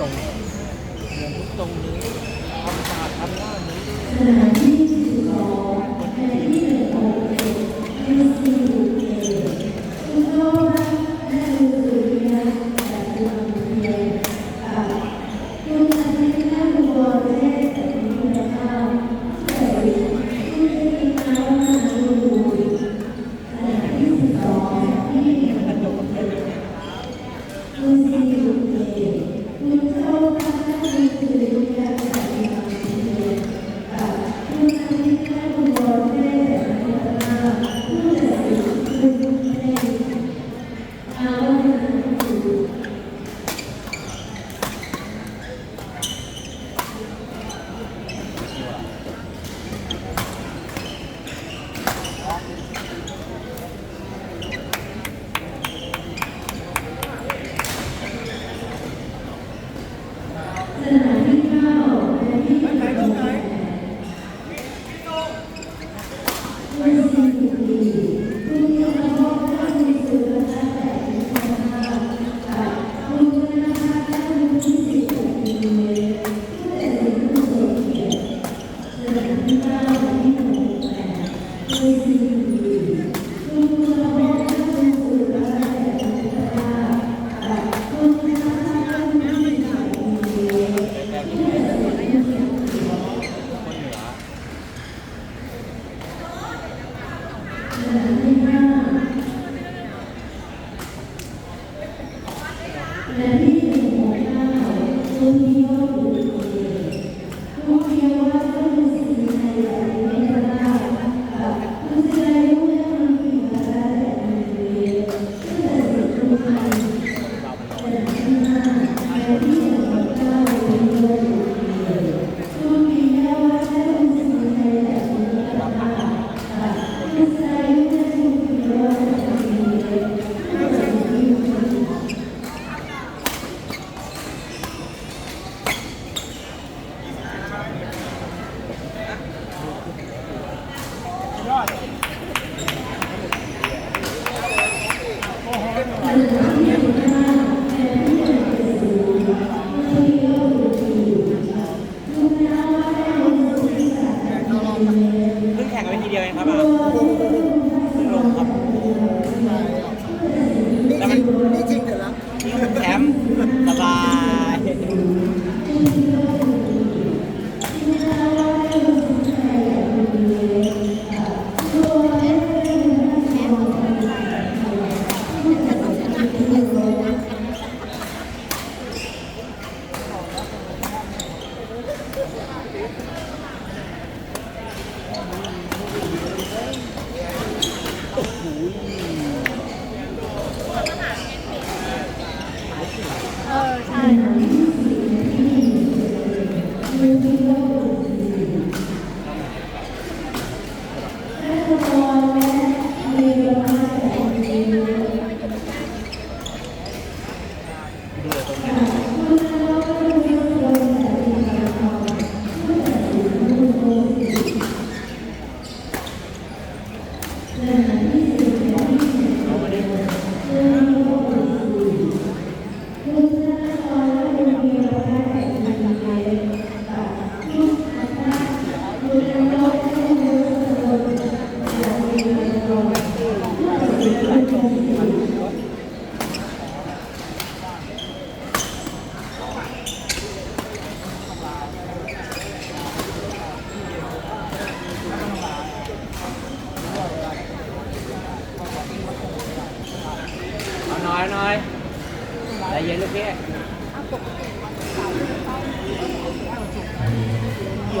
ตรงเดือนตรงนี้ทำตาทำหน้านี้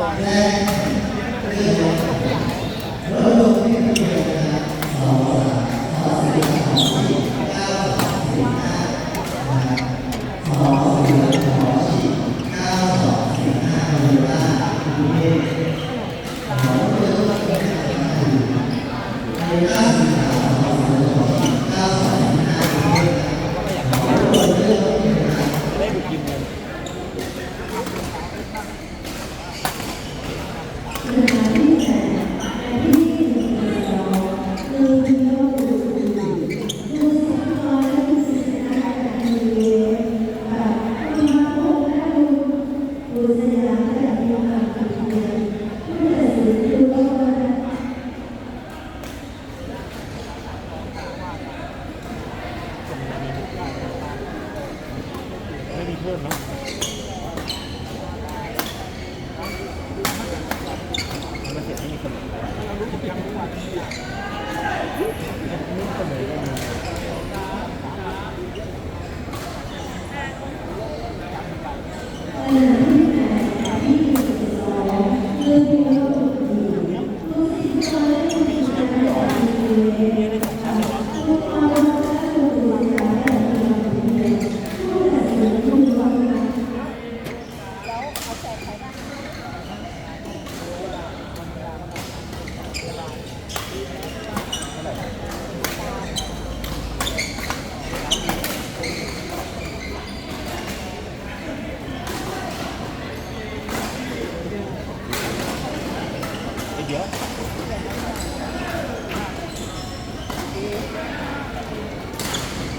Yeah.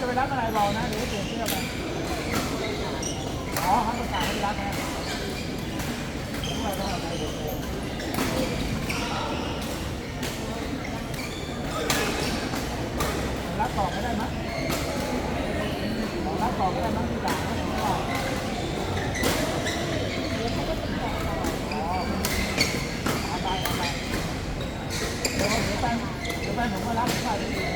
จะไปรับอะไรบอกนะเดี๋ยวเปลี่ยนเสื้อไปอ๋อเขาประกาศให้รับนะรับต่อไม่ได้มั้ยรับต่อไม่ได้มั้ยที่ด่าไม่ได้อ๋อเอาไปเอาไปเดี๋ยเดี๋ยวไปเดี๋ยวไปผมมารับไป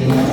ส